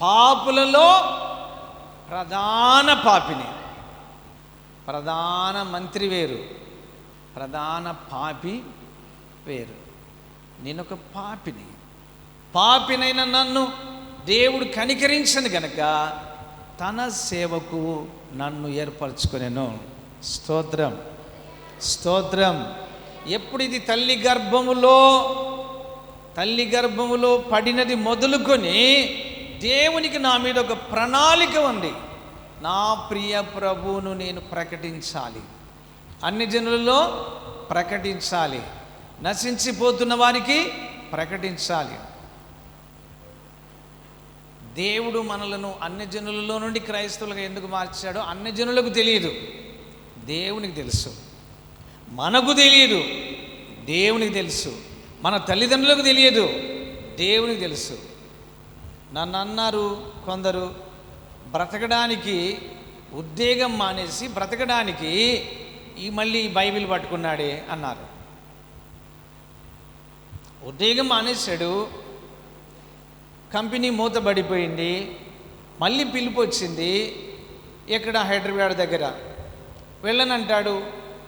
పాపులలో ప్రధాన పాపిని. ప్రధాన మంత్రి వేరు. ప్రధాన పాపి వేరు. నేను ఒక పాపిని. పాపినైన నన్ను దేవుడు కనికరించను గనక తన సేవకు నన్ను ఏర్పరచుకునేను. స్తోత్రం. స్తోత్రం. ఎప్పుడు ఇది తల్లి గర్భములో తల్లి గర్భములో పడినది మొదలుకొని దేవునికి నా మీద ఒక ప్రణాళిక ఉంది. నా ప్రియ ప్రభువును నేను ప్రకటించాలి. అన్ని జనులలో ప్రకటించాలి. నశించిపోతున్న వారికి ప్రకటించాలి. దేవుడు మనలను అన్ని జనులలో నుండి క్రైస్తవులుగా ఎందుకు మార్చాడో అన్ని జనులకు తెలియదు. దేవునికి తెలుసు. మనకు తెలియదు. దేవునికి తెలుసు. మన తల్లిదండ్రులకు తెలియదు. దేవునికి తెలుసు. నన్ను అన్నారు కొందరు బ్రతకడానికి ఉద్వేగం మానేసి బ్రతకడానికి ఈ మళ్ళీ బైబిల్ పట్టుకున్నాడే అన్నారు. ఉద్వేగం మానేశాడు కంపెనీ మూతబడిపోయింది మళ్ళీ పిలుపు వచ్చింది ఇక్కడ హైదరాబాద్ దగ్గర? వెళ్ళనంటాడు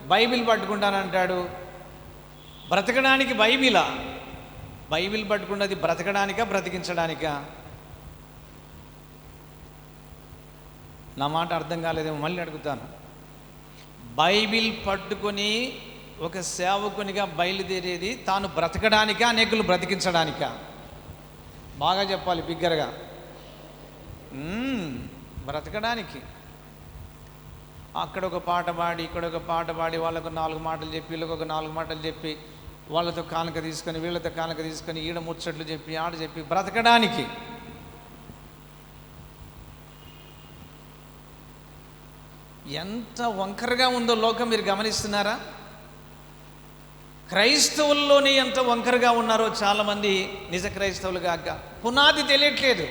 బైబిల్ పట్టుకుంటానంటాడు బ్రతకడానికి బైబిలా? బైబిల్ పట్టుకున్నది బ్రతకడానికా బ్రతికించడానికా? నా మాట అర్థం కాలేదేమో మళ్ళీ అడుగుతాను. బైబిల్ పట్టుకొని ఒక సేవకునిగా బయలుదేరేది తాను బ్రతకడానికా అనేకులు బ్రతికించడానికా? బాగా చెప్పాలి బిగ్గరగా. బ్రతకడానికి. అక్కడ ఒక పాట పాడి ఇక్కడ ఒక పాట పాడి వాళ్ళకు నాలుగు మాటలు చెప్పి వీళ్ళకి ఒక నాలుగు మాటలు చెప్పి వాళ్ళతో కానుక తీసుకొని వీళ్ళతో కానుక తీసుకొని ఈడ ముచ్చట్లు చెప్పి ఆడ చెప్పి బ్రతకడానికి. ఎంత వంకరగా ఉందో లోకం మీరు గమనిస్తున్నారా? క్రైస్తవుల్లోనే ఎంత వంకరగా ఉన్నారో చాలామంది నిజ క్రైస్తవులు కాక పునాది తెలియట్లేదు.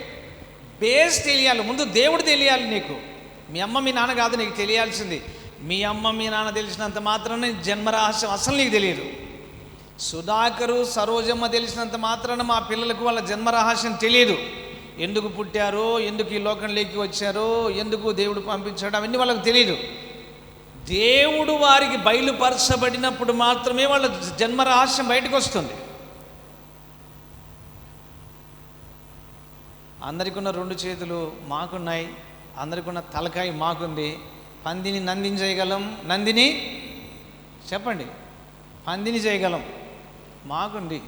బేస్ తెలియాలి. ముందు దేవుడు తెలియాలి నీకు. మీ అమ్మ మీ నాన్న కాదు నీకు తెలియాల్సింది. మీ అమ్మ మీ నాన్న తెలిసినంత మాత్రాన జన్మరహస్యం అసలు నీకు తెలియదు. సుధాకరు సరోజమ్మ తెలిసినంత మాత్రాన మా పిల్లలకు వాళ్ళ జన్మరహస్యం తెలియదు. ఎందుకు పుట్టారో ఎందుకు ఈ లోకంలోకి వచ్చారో ఎందుకు దేవుడు పంపించాడో అవన్నీ వాళ్ళకి తెలియదు దేవుడు వారికి బయలుపరచబడినప్పుడు మాత్రమే వాళ్ళ జన్మ రహస్యం బయటకు వస్తుంది అందరికి ఉన్న రెండు చేతులు మాకున్నాయి అందరికి ఉన్న తలకాయ మాకుంది. పందిని నందిని చేయగలం నందిని చెప్పండి పందిని చేయగలం మాకుంది.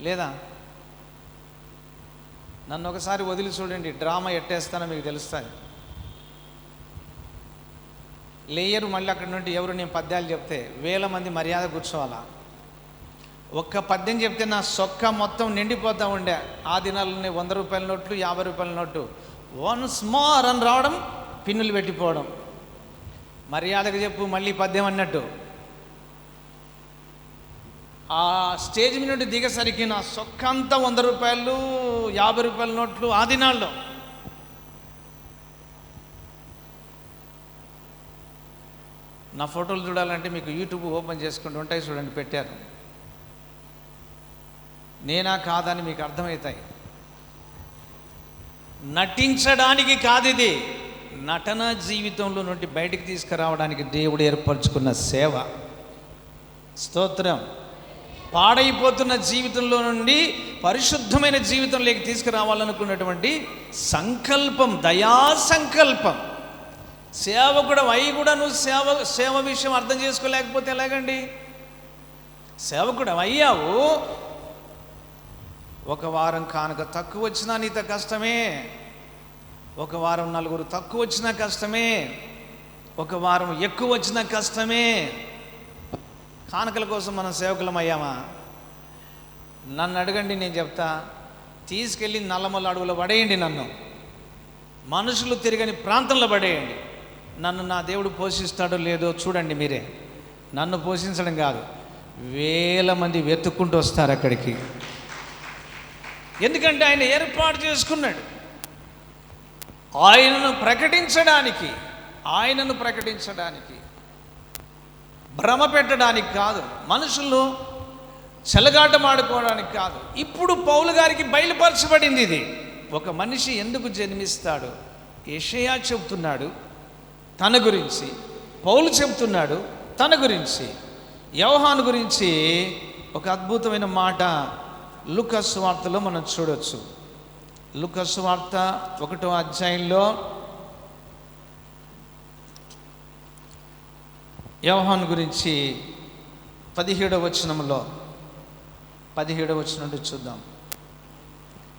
లేదా? నన్ను ఒకసారి వదిలి చూడండి డ్రామా ఎట్టేస్తానో మీకు తెలుస్తుంది. లేయరు మళ్ళీ అక్కడ నుండి ఎవరు నేను పద్యాలు చెప్తే వేల మంది మర్యాద కూర్చోవాలా? ఒక్క పద్యం చెప్తే నా సొక్క మొత్తం నిండిపోతూ ఉండే. ఆ దినాలనే వంద రూపాయల నోట్లు యాభై రూపాయల నోట్లు వన్స్ మోర్ అని రావడం పిన్నులు పెట్టిపోవడం. మర్యాదకు చెప్పు మళ్ళీ పద్యం అన్నట్టు. ఆ స్టేజ్ మీద నుండి దిగసరికి నా సొక్కంతా వంద రూపాయలు యాభై రూపాయల నోట్లు ఆ దినాల్లో. నా ఫోటోలు చూడాలంటే మీకు యూట్యూబ్ ఓపెన్ చేసుకుంటూ ఉంటాయి చూడండి పెట్టారు నేనా కాదని మీకు అర్థమవుతాయి. నటించడానికి కాదు ఇది. నటన జీవితంలో నుండి బయటికి తీసుకురావడానికి దేవుడు ఏర్పరచుకున్న సేవ. స్తోత్రం. పాడైపోతున్న జీవితంలో నుండి పరిశుద్ధమైన జీవితంలోకి తీసుకురావాలనుకున్నటువంటి సంకల్పం దయా సంకల్పం. సేవకుడు అయి కూడా నువ్వు సేవ సేవ విషయం అర్థం చేసుకోలేకపోతే ఎలాగండి? సేవకుడు అయ్యావు. ఒక వారం కానుక తక్కువ వచ్చినా నీతో కష్టమే. ఒక వారం నలుగురు తక్కువ వచ్చినా కష్టమే. ఒక వారం ఎక్కువ వచ్చినా కష్టమే. కానుకల కోసం మనం సేవకులం అయ్యామా? నన్ను అడగండి నేను చెప్తా. తీసుకెళ్ళి నల్లమల్ల అడవులో పడేయండి నన్ను. మనుషులు తిరగని ప్రాంతంలో పడేయండి. నన్ను నా దేవుడు పోషిస్తాడో లేదో చూడండి మీరే. నన్ను పోషించడం కాదు వేల మంది వెతుక్కుంటూ వస్తారు అక్కడికి. ఎందుకంటే ఆయన ఏర్పాటు చేసుకున్నాడు. ఆయనను ప్రకటించడానికి ఆయనను ప్రకటించడానికి భ్రమ పెట్టడానికి కాదు మనుషులు చెలగాటమాడుకోవడానికి కాదు. ఇప్పుడు పౌలు గారికి బయలుపరచబడింది ఇది. ఒక మనిషి ఎందుకు జన్మిస్తాడు? ఏషయా చెబుతున్నాడు తన గురించి. పౌలు చెబుతున్నాడు తన గురించి. యవహాను గురించి ఒక అద్భుతమైన మాట లుకస్ వార్తలో మనం చూడొచ్చు. లుకస్ వార్త ఒకటో అధ్యాయంలో యవహాన్ గురించి పదిహేడవ వచనంలో పదిహేడవ వచనం నుండి చూద్దాం.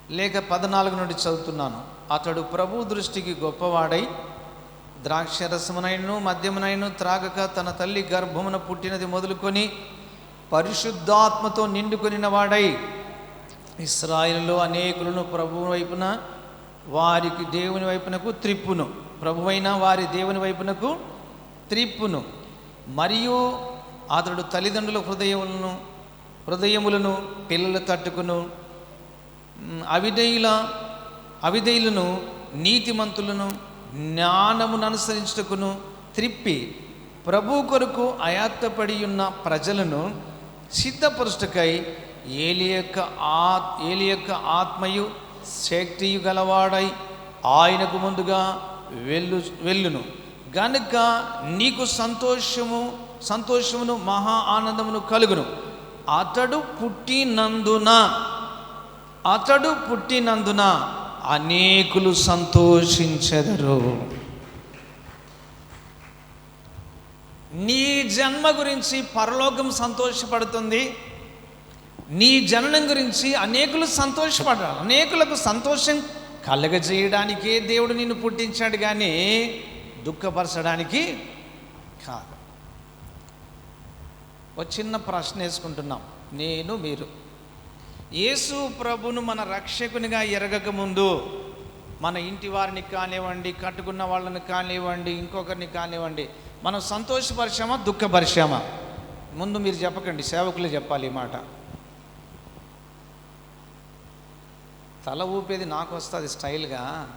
లేక పద్నాలుగు నుండి చదువుతున్నాను. అతడు ప్రభు దృష్టికి గొప్పవాడై ద్రాక్షరసమునైను మద్యమునైను త్రాగక తన తల్లి గర్భమున పుట్టినది మొదలుకొని పరిశుద్ధాత్మతో నిండుకొనిన వాడై ఇస్రాయిల్లో అనేకులను ప్రభు వైపున వారికి దేవుని వైపునకు త్రిప్పును. ప్రభువైన వారి దేవుని వైపునకు త్రిప్పును. మరియు అతడు తల్లిదండ్రుల హృదయములను హృదయములను పిల్లలు తట్టుకును. మ్, అవిధేయుల అవిధేయులను నీతిమంతులను జ్ఞానమును అనుసరించుటకును త్రిప్పి ప్రభు కొరకు అయాత్తపడి ఉన్న ప్రజలను సిద్ధపరుష్టకై ఏలి యొక్క ఆ ఏలి యొక్క ఆత్మయు శక్తియు గలవాడై ఆయనకు ముందుగా వెళ్ళు వెళ్ళును. గనుక నీకు సంతోషము సంతోషమును మహా ఆనందమును కలుగును. అతడు పుట్టినందున అతడు పుట్టినందున అనేకులు సంతోషించెదరు. నీ జన్మ గురించి పరలోకం సంతోషపడుతుంది. నీ జననం గురించి అనేకులు సంతోషపడాలి అనేకులకు సంతోషం కలగజేయడానికే దేవుడు నిన్ను పుట్టించాడు కానీ దుఃఖపరచడానికి కాదు. ఒక చిన్న ప్రశ్న వేసుకుంటున్నాం. నేను మీరు. యేసు ప్రభును మన రక్షకునిగా ఎరగక ముందు మన ఇంటి వారిని కానివ్వండి కట్టుకున్న వాళ్ళని కానివ్వండి ఇంకొకరిని కానివ్వండి మనం సంతోషపరిచామా దుఃఖపరిచామా? ముందు మీరు చెప్పకండి సేవకులే చెప్పాలి ఈ మాట. తల ఊపేది నాకు వస్తుంది స్టైల్గా.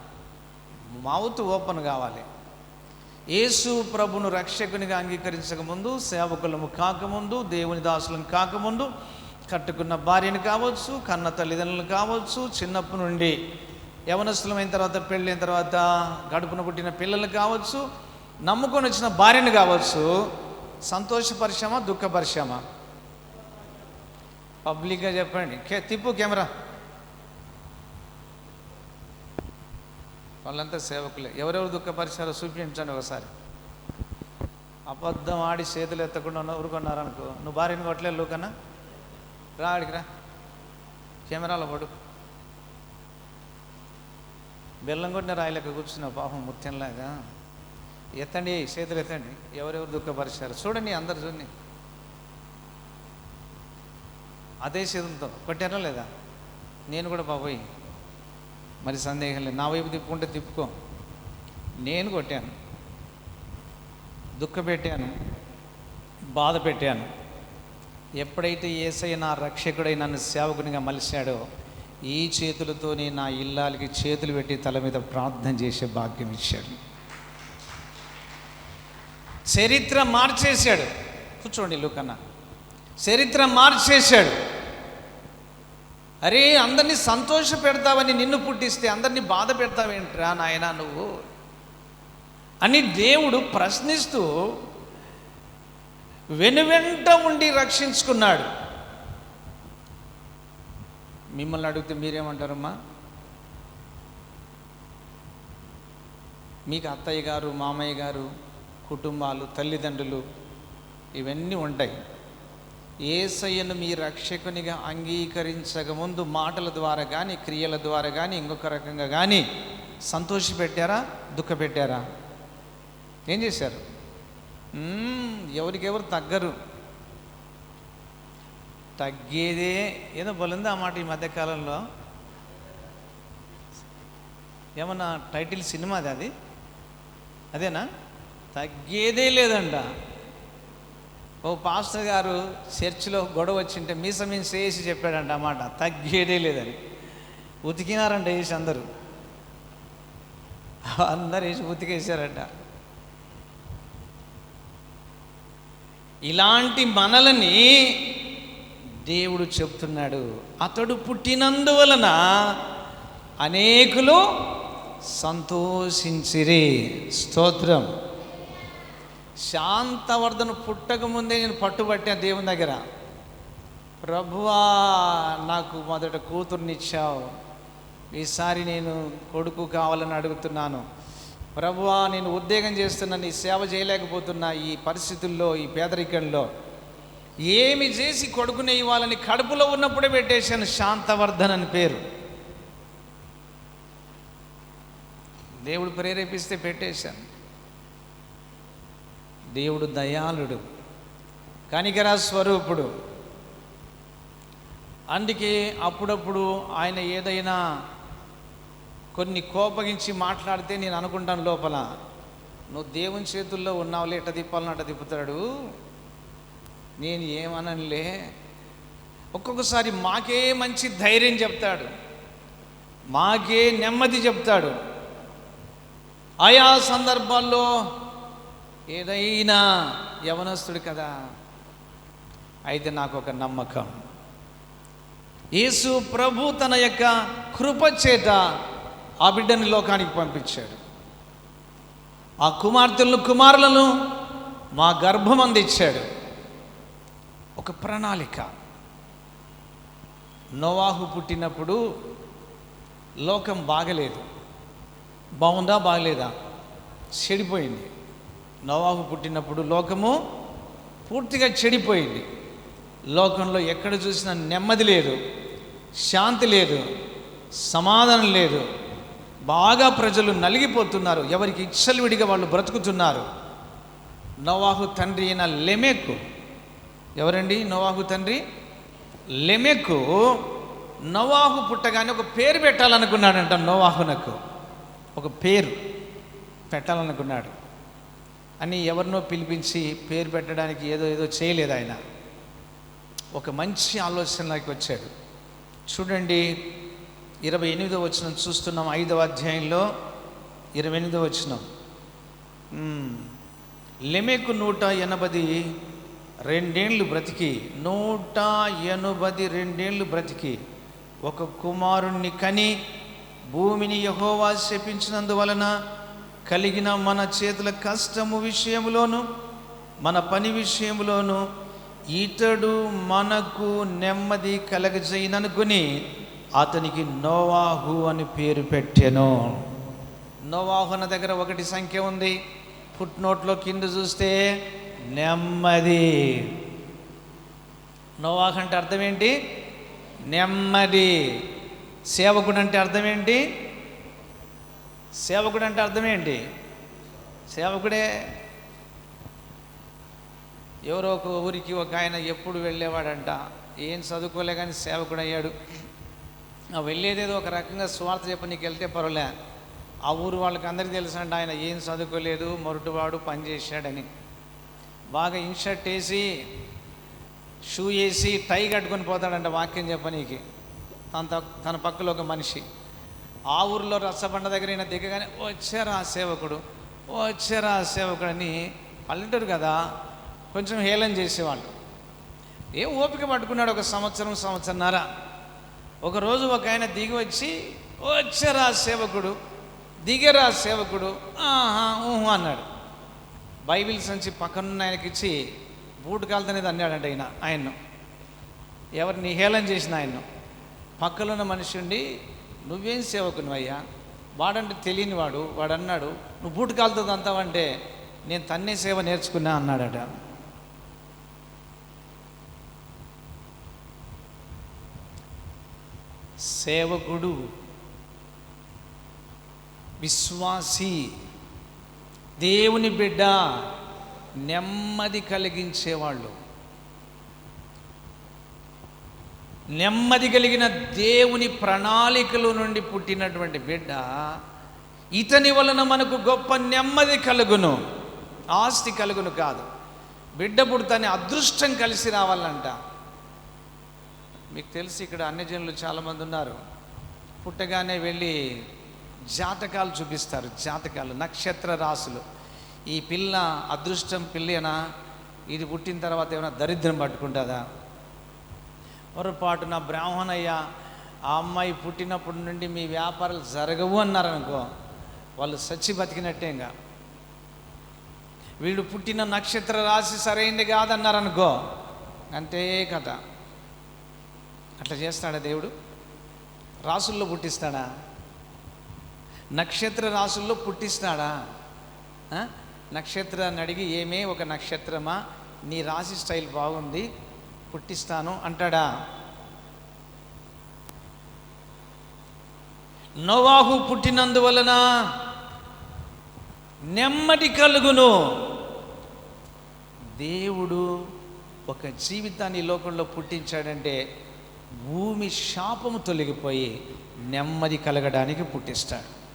మౌత్ ఓపెన్ కావాలి. యేసు ప్రభును రక్షకునిగా అంగీకరించక ముందు సేవకులము కాకముందు దేవుని దాసులం కాకముందు కట్టుకున్న భార్యను కావచ్చు కన్న తల్లిదండ్రులు కావచ్చు చిన్నప్పటి నుండి యవనస్తులమైన తర్వాత పెళ్ళైన తర్వాత గడుపున పుట్టిన పిల్లలు కావచ్చు నమ్ముకొని వచ్చిన భార్యను కావచ్చు సంతోషపరిచామా దుఃఖపరిచామా? పబ్లిక్గా చెప్పండి. కే తిప్పు కెమెరా. వాళ్ళంతా సేవకులే. ఎవరెవరు దుఃఖపరిచారో చూపించండి ఒకసారి. అబద్ధం ఆడి చేతులు ఎత్తకుండా ఉన్న- ఊరుకున్నారనుకో. నువ్వు భార్యను కొట్టలే లూకన్నా? రా ఆడికి రా. కెమెరాలో పడు. బెల్లం కొట్టిన రాయలేక కూర్చున్నావు పాపం ముత్యంలాగా. ఎత్తండి చేతులు ఎత్తండి. ఎవరెవరు దుఃఖపరిచారు చూడండి అందరు చూడండి. అదే చేతులతో కొట్టారా లేదా? నేను కూడా బాబోయ్. మరి సందేహం లేదు. నా వైపు తిప్పుకుంటే తిప్పుకో. నేను కొట్టాను. దుఃఖపెట్టాను బాధ పెట్టాను. ఎప్పుడైతే ఏసయ్య నా రక్షకుడై నన్ను సేవకునిగా మలిశాడో ఈ చేతులతోనే నా ఇల్లాలకి చేతులు పెట్టి తల మీద ప్రార్థన చేసే భాగ్యం ఇచ్చాడు. చరిత్ర మార్చేశాడు. కూర్చోండి లూకన్న. చరిత్ర మార్చేశాడు. అరే అందరినీ సంతోష పెడతావని నిన్ను పుట్టిస్తే అందరినీ బాధ పెడతావేంట్రా నాయనా నువ్వు? అని దేవుడు ప్రశ్నిస్తూ వెనువెంట ఉండి రక్షించుకున్నాడు. మిమ్మల్ని అడిగితే మీరేమంటారమ్మా? మీకు అత్తయ్య గారు మామయ్య గారు కుటుంబాలు తల్లిదండ్రులు ఇవన్నీ ఉంటాయి. ఏసయ్యను మీ రక్షకునిగా అంగీకరించక ముందు మాటల ద్వారా కానీ క్రియల ద్వారా కానీ ఇంకొక రకంగా కానీ సంతోషపెట్టారా? దుఃఖపెట్టారా? ఏం చేశారు? ఎవరికెవరు తగ్గరు. తగ్గేదే ఏదో బలింది ఆ మాట ఈ మధ్యకాలంలో. ఏమన్నా టైటిల్ సినిమాది అది? అదేనా? తగ్గేదే లేదంట. ఓ పాస్టర్ గారు చర్చిలో గొడవ వచ్చింటే మీసమీన్ వేసి చెప్పాడంట అన్నమాట తగ్గేదే లేదని. ఉతికినారంట వేసి అందరూ. అందరు వేసి ఉతికేశారంట. ఇలాంటి మనలని దేవుడు చెప్తున్నాడు. అతడు పుట్టినందువలన అనేకులు సంతోషించిరి. స్తోత్రం. శాంతవర్ధన పుట్టకముందే నేను పట్టుబట్టిన దేవుని దగ్గర ప్రభువా నాకు మొదట కూతుర్నిచ్చావు. ఈసారి నేను కొడుకు కావాలని అడుగుతున్నాను. ప్రభువా నేను ఉద్యోగం చేస్తున్నా నీ సేవ చేయలేకపోతున్నా ఈ పరిస్థితుల్లో ఈ పేదరికంలో ఏమి చేసి కొడుకుని ఇవ్వాలని కడుపులో ఉన్నప్పుడే పెట్టేశాను శాంతవర్ధన్ అని పేరు. దేవుడు ప్రేరేపిస్తే పెట్టేశాను. దేవుడు దయాళుడు కనికరా స్వరూపుడు. అందుకే అప్పుడప్పుడు ఆయన ఏదైనా కొన్ని కోపగించి మాట్లాడితే నేను అనుకుంటాను లోపల నువ్వు దేవుని చేతుల్లో ఉన్నావులే ఎట్ట తిప్పాలని అట్ట తిప్పుతాడు. నేను ఏమనలే ఒక్కొక్కసారి మాకే మంచి ధైర్యం చెప్తాడు. మాకే నెమ్మది చెప్తాడు. ఆయా సందర్భాల్లో ఏదైనా యవనస్తుడు కదా అయితే నాకు ఒక నమ్మకం. యేసు ప్రభు తన యొక్క కృప చేత ఆ బిడ్డని లోకానికి పంపించాడు. ఆ కుమార్తెలను కుమారులను మా గర్భం అందించాడు. ఒక ప్రణాళిక. నోవాహు పుట్టినప్పుడు లోకం బాగలేదు. బాగుందా బాగలేదా? చెడిపోయింది. నోవాహు పుట్టినప్పుడు లోకము పూర్తిగా చెడిపోయింది. లోకంలో ఎక్కడ చూసినా నెమ్మది లేదు శాంతి లేదు సమాధానం లేదు. బాగా ప్రజలు నలిగిపోతున్నారు ఎవరికి ఇచ్చలు విడిగా వాళ్ళు బ్రతుకుతున్నారు. నోవాహు తండ్రి అయిన లెమెక్కు ఎవరండి నోవాహు తండ్రి? లెమెక్కు నోవాహు పుట్టగానే ఒక పేరు పెట్టాలనుకున్నాడంట నోవాహునకు. ఒక పేరు పెట్టాలనుకున్నాడు. అని ఎవరినో పిలిపించి పేరు పెట్టడానికి ఏదో ఏదో చేయలేదు ఆయన. ఒక మంచి ఆలోచనలోకి వచ్చాడు. చూడండి ఇరవై ఎనిమిదో వచనం చూస్తున్నాం ఐదవ అధ్యాయంలో. ఇరవై ఎనిమిదో వచనం. లెమెకు నూట ఎనభది రెండేళ్ళు బ్రతికి నూట ఎనభై రెండేళ్ళు బ్రతికి ఒక కుమారుణ్ణి కని భూమిని యహోవా శపించినందువలన కలిగిన మన చేతుల కష్టము విషయంలోను మన పని విషయంలోను ఇతడు మనకు నెమ్మది కలగజేయననుకుని అతనికి నోవాహు అని పేరు పెట్టాను. నోవాహు అన్న దగ్గర ఒకటి సంఖ్య ఉంది. ఫుట్ నోట్లో కింద చూస్తే నెమ్మది. నోవాహు అంటే అర్థం ఏంటి? నెమ్మది. సేవకుడు అంటే అర్థం ఏంటి? సేవకుడు అంటే అర్థం ఏంటి? సేవకుడే ఎవరో ఒక ఊరికి ఒక ఆయన ఎప్పుడు వెళ్ళేవాడంట. ఏం చదువుకోలే కానీ సేవకుడు అయ్యాడు ఆ వెళ్ళేదేదో ఒక రకంగా స్వార్థ చెప్పి నీకు వెళ్తే పర్వాలే. ఆ ఊరు వాళ్ళకి అందరికీ తెలుసంట ఆయన ఏం చదువుకోలేదు మొరటువాడు పని చేశాడని. బాగా ఇన్షర్ట్ వేసి షూ వేసి టై కట్టుకొని పోతాడంట వాక్యం చెప్పనీకి. తన తన పక్కలో ఒక మనిషి. ఆ ఊరిలో రచ్చబండ దగ్గర ఈయన దిగగానే వచ్చారా సేవకుడు వచ్చారా సేవకుడు అని పల్లెటూరు కదా కొంచెం హేళన చేసేవాళ్ళు. ఏం ఓపిక పట్టుకున్నాడు ఒక సంవత్సరం సంవత్సరంన్నర. ఒకరోజు ఒక ఆయన దిగి వచ్చి వచ్చారా సేవకుడు దిగరా సేవకుడు ఆహా ఊహు అన్నాడు. బైబిల్ సంచి పక్కనున్న ఆయనకి ఇచ్చి బూటు కాలుతనేది అన్నాడంట ఆయన ఆయన్ను. ఎవరిని హేళన చేసిన ఆయన్ను. పక్కలో ఉన్న మనిషి ఉండి నువ్వేం సేవకునివయ్యా? వాడంటే తెలియని వాడు అన్నాడు నువ్వు బూటు కాలుతుంది అంతావంటే నేను తన్నే సేవ నేర్చుకున్నా అన్నాడట. సేవకుడు విశ్వాసి దేవుని బిడ్డ నెమ్మది కలిగించేవాళ్ళు. నెమ్మది కలిగిన దేవుని ప్రణాళికలు నుండి పుట్టినటువంటి బిడ్డ ఇతని వలన మనకు గొప్ప నెమ్మది కలుగును ఆస్తి కలుగును కాదు. బిడ్డ పుడతానే అదృష్టం కలిసి రావాలంట. మీకు తెలిసి ఇక్కడ అన్యజనులు చాలామంది ఉన్నారు. పుట్టగానే వెళ్ళి జాతకాలు చూపిస్తారు జాతకాలు నక్షత్ర రాసులు ఈ పిల్ల అదృష్టం పిల్లేనా? ఇది పుట్టిన తర్వాత ఏమైనా దరిద్రం పట్టుకుంటుందా? పొరపాటున బ్రాహ్మణయ్య ఆ అమ్మాయి పుట్టినప్పటి నుండి మీ వ్యాపారాలు జరగవు అన్నారనుకో వాళ్ళు సచ్చి బతికినట్టేగా వీడు పుట్టిన నక్షత్ర రాశి సరైంది కాదన్నారనుకో అంతే కథ. అట్లా చేస్తాడా దేవుడు? రాసుల్లో పుట్టిస్తాడా? నక్షత్ర రాసుల్లో పుట్టిస్తాడా? నక్షత్రాన్ని అడిగి ఏమే ఒక నక్షత్రమా? నీ రాశి స్టైల్ బాగుంది పుట్టిస్తాను అంటాడా? నోవాహు పుట్టినందువలన నెమ్మది కలుగును. దేవుడు ఒక జీవితాన్ని లోకంలో పుట్టించాడంటే భూమి శాపము తొలగిపోయి నెమ్మది కలగడానికి పుట్టిస్తాడు.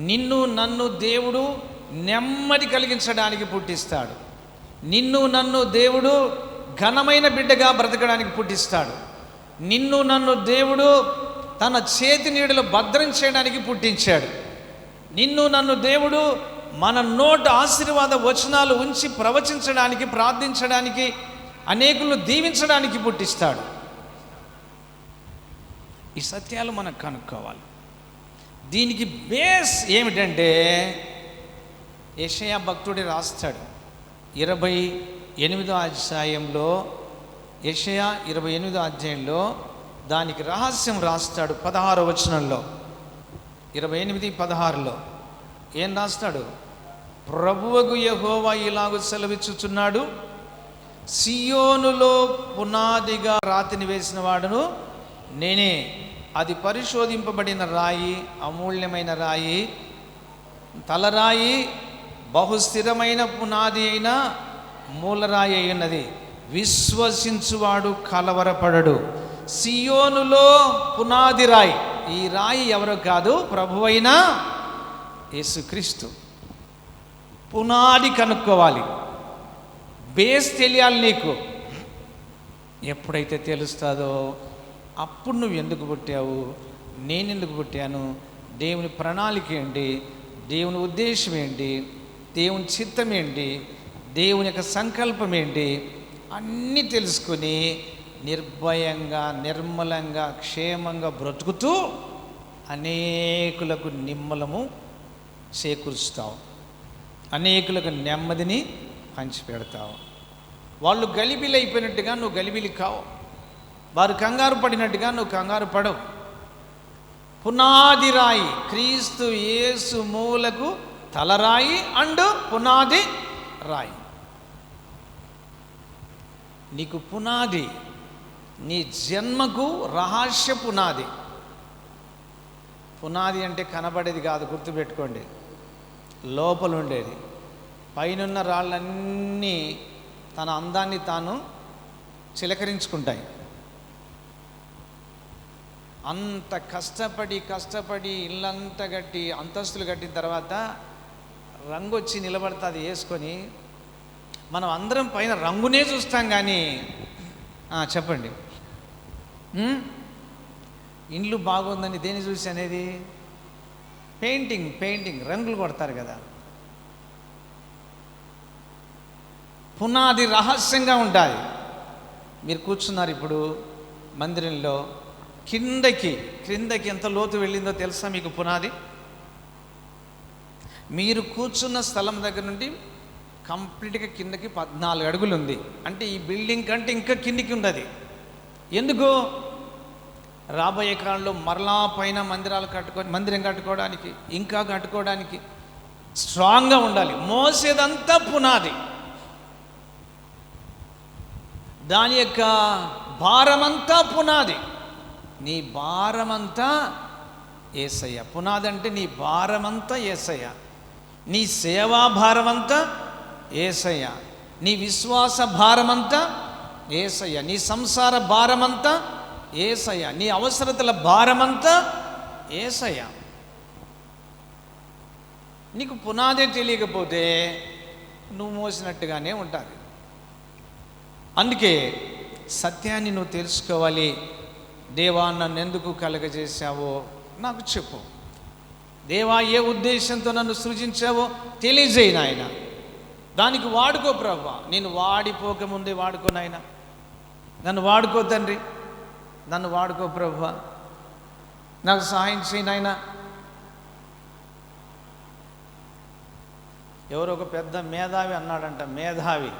నిన్ను నన్ను దేవుడు నెమ్మది కలిగించడానికి పుట్టిస్తాడు. నిన్ను నన్ను దేవుడు ఘనమైన బిడ్డగా బ్రతకడానికి పుట్టిస్తాడు. నిన్ను నన్ను దేవుడు తన చేతి నీడలో భద్రం చేయడానికి పుట్టించాడు. నిన్ను నన్ను దేవుడు మన నోట ఆశీర్వాద వచనాలు ఉంచి ప్రవచించడానికి ప్రార్థించడానికి అనేకులను దీవించడానికి పుట్టిస్తాడు. ఈ సత్యాలు మనం కనుక్కోవాలి. దీనికి బేస్ ఏమిటంటే యషయా భక్తుడి రాస్తాడు. ఇరవై ఎనిమిదో అధ్యాయంలో యషయా ఇరవై ఎనిమిదో అధ్యాయంలో దానికి రహస్యం రాస్తాడు పదహారో వచనంలో. ఇరవై ఎనిమిది పదహారులో ఏం రాస్తాడు? ప్రభువగు యహోవా ఇలాగ సెలవిచ్చుచున్నాడు సియోనులో పునాదిగా రాతిని వేసిన వాడును నేనే అది పరిశోధింపబడిన రాయి అమూల్యమైన రాయి తలరాయి బహుస్థిరమైన పునాది అయిన మూలరాయి అయి ఉన్నది విశ్వసించువాడు కలవరపడడు. సియోనులో పునాది రాయి. ఈ రాయి ఎవరు కాదు ప్రభువైన యేసుక్రీస్తు. పునాది కనుక్కోవాలి. బేస్ తెలియాలి నీకు. ఎప్పుడైతే తెలుస్తుందో అప్పుడు నువ్వు ఎందుకు పుట్టావు? నేను ఎందుకు పుట్టాను? దేవుని ప్రణాళిక ఏంటి? దేవుని ఉద్దేశం ఏంటి? దేవుని చిత్తం ఏంటి? దేవుని యొక్క సంకల్పం ఏంటి? అన్నీ తెలుసుకుని నిర్భయంగా నిర్మలంగా క్షేమంగా బ్రతుకుతూ అనేకులకు నిమ్మలము చేకూరుస్తావు. అనేకులకు నెమ్మదిని పంచిపెడతావు. వాళ్ళు గలిబిలు అయిపోయినట్టుగా నువ్వు గలిబిలి కావు. వారు కంగారు పడినట్టుగా నువ్వు కంగారు పడవు. పునాది రాయి క్రీస్తు యేసు మూలకు తలరాయి అండ్ పునాది రాయి. నీకు పునాది నీ జన్మకు రహస్య పునాది. పునాది అంటే కనబడేది కాదు గుర్తుపెట్టుకోండి. లోపల ఉండేది పైనున్న రాళ్ళన్నీ తన అందాన్ని తాను చిలకరించుకుంటాయి. అంత కష్టపడి కష్టపడి ఇల్లంతా కట్టి అంతస్తులు కట్టిన తర్వాత రంగు వచ్చి నిలబడుతుంది వేసుకొని మనం అందరం పైన రంగునే చూస్తాం కానీ చెప్పండి. ఇండ్లు బాగుందని దేని చూసి అనేది? పెయింటింగ్ పెయింటింగ్ రంగులు కొడతారు కదా. పునాది రహస్యంగా ఉంటుంది మీరు కూర్చున్నారు ఇప్పుడు మందిరంలో. కిందకి క్రిందకి ఎంత లోతు వెళ్ళిందో తెలుసా మీకు పునాది? మీరు కూర్చున్న స్థలం దగ్గర నుండి కంప్లీట్గా కిందకి పద్నాలుగు అడుగులు ఉంది అంటే ఈ బిల్డింగ్ కంటే ఇంకా కిందికి ఉంది అది ఎందుకు? రాబోయే కాలంలో మరలా పైన మందిరాలు కట్టుకొని మందిరం కట్టుకోవడానికి ఇంకా కట్టుకోవడానికి స్ట్రాంగ్గా ఉండాలి. మోసేదంతా పునాది. దాని యొక్క భారమంతా పునాది. నీ భారమంతా ఏసయ్య. పునాది అంటే నీ భారమంతా ఏసయ్య. నీ సేవా భారమంతా ఏసయ్య నీ విశ్వాస భారమంతా ఏసయ్య నీ సంసార భారమంతా ఏసయ్య నీ అవసరతల భారమంతా ఏసయ్య. నీకు పునాదే తెలియకపోతే నువ్వు మోసినట్టుగానే ఉంటుంది అందుకే సత్యాన్ని నువ్వు తెలుసుకోవాలి. దేవా నన్ను ఎందుకు కలగజేశావో నాకు చెప్పు. దేవా ఏ ఉద్దేశంతో నన్ను సృజించావో తెలియజేయి నాయన. దానికి వాడుకో ప్రభా నేను వాడిపోకముందే వాడుకో నాయన. నన్ను వాడుకో తండ్రి. నన్ను వాడుకో ప్రభా నాకు సహాయం చేయనాయన ఎవరో ఒక పెద్ద మేధావి అన్నాడంట మేధావి.